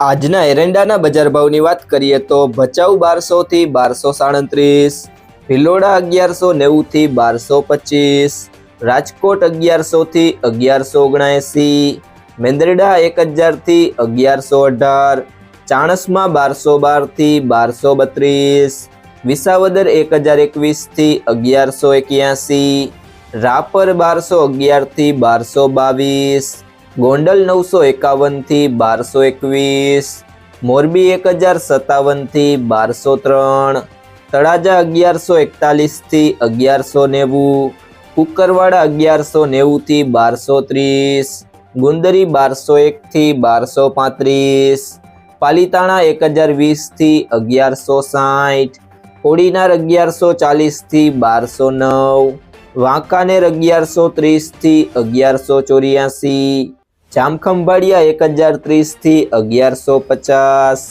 આજના એરંડાના બજાર ભાવની વાત કરીએ તો ભચાઉ બારસો થી બારસો સાડત્રીસ, ભિલોડા અગિયારસો નેવું થી બારસો પચીસ, રાજકોટ અગિયારસો થી અગિયારસો ઓગણએંસી મેંદરડા એક હજારથી અગિયારસો અઢાર, ચાણસમાં બારસો બારથી બારસો બત્રીસ, વિસાવદર એક હજાર એકવીસથી અગિયારસો એક્યાસી, રાપર બારસો અગિયારથી બારસો બાવીસ ગોંડલ નવસો એકાવનથી બારસો એકવીસ, મોરબી એક હજાર સત્તાવનથી બારસો ત્રણ, તળાજા અગિયારસો એકતાલીસથી અગિયારસો નેવું, કુકરવાડા અગિયારસો નેવુંથી બારસો ત્રીસ, ગુંદરી બારસો એકથી બારસો પાંત્રીસ, પાલીતાણા એક હજાર વીસથી અગિયારસો સાઠ, કોડીનાર અગિયારસો ચાલીસથી બારસો નવ, વાંકાનેર અગિયારસો ત્રીસથી અગિયારસો ચોર્યાસી જામખંભાળિયા એક હજાર ત્રીસથી અગિયારસો પચાસ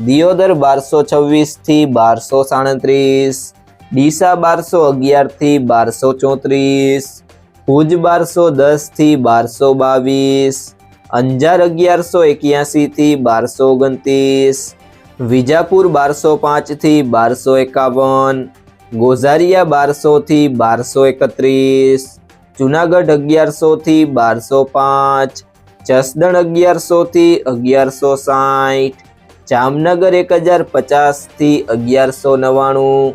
દિયોદર બારસો છવ્વીસથી બારસો સાડત્રીસ ડીસા બારસો અગિયારથી બારસો ચોત્રીસ ભુજ બારસો દસથી બારસો બાવીસ અંજાર અગિયારસો એક્યાસીથી બારસો ઓગણત્રીસ વિજાપુર બારસો પાંચથી બારસો એકાવન ગોઝારિયા બારસોથી બારસો એકત્રીસ જુનાગઢ અગિયારસોથી બારસો પાંચ જસદણ અગિયારસો થી અગિયારસો સાઠ જામનગર એક હજાર પચાસથી અગિયારસો નવ્વાણું.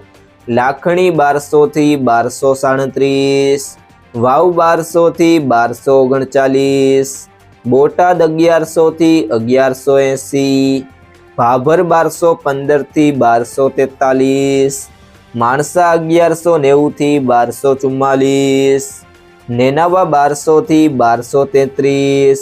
લાખણી બારસો થી બારસો સાડત્રીસ. વાવ બારસો થી બારસો ઓગણચાલીસ. બોટાદ અગિયારસો થી અગિયારસો એંસી. ભાભર બારસો પંદરથી બારસો તેતાલીસ. માણસા અગિયારસો નેવું થી બારસો ચુમ્માલીસ. નેનાવા બારસો થી બારસો તેત્રીસ.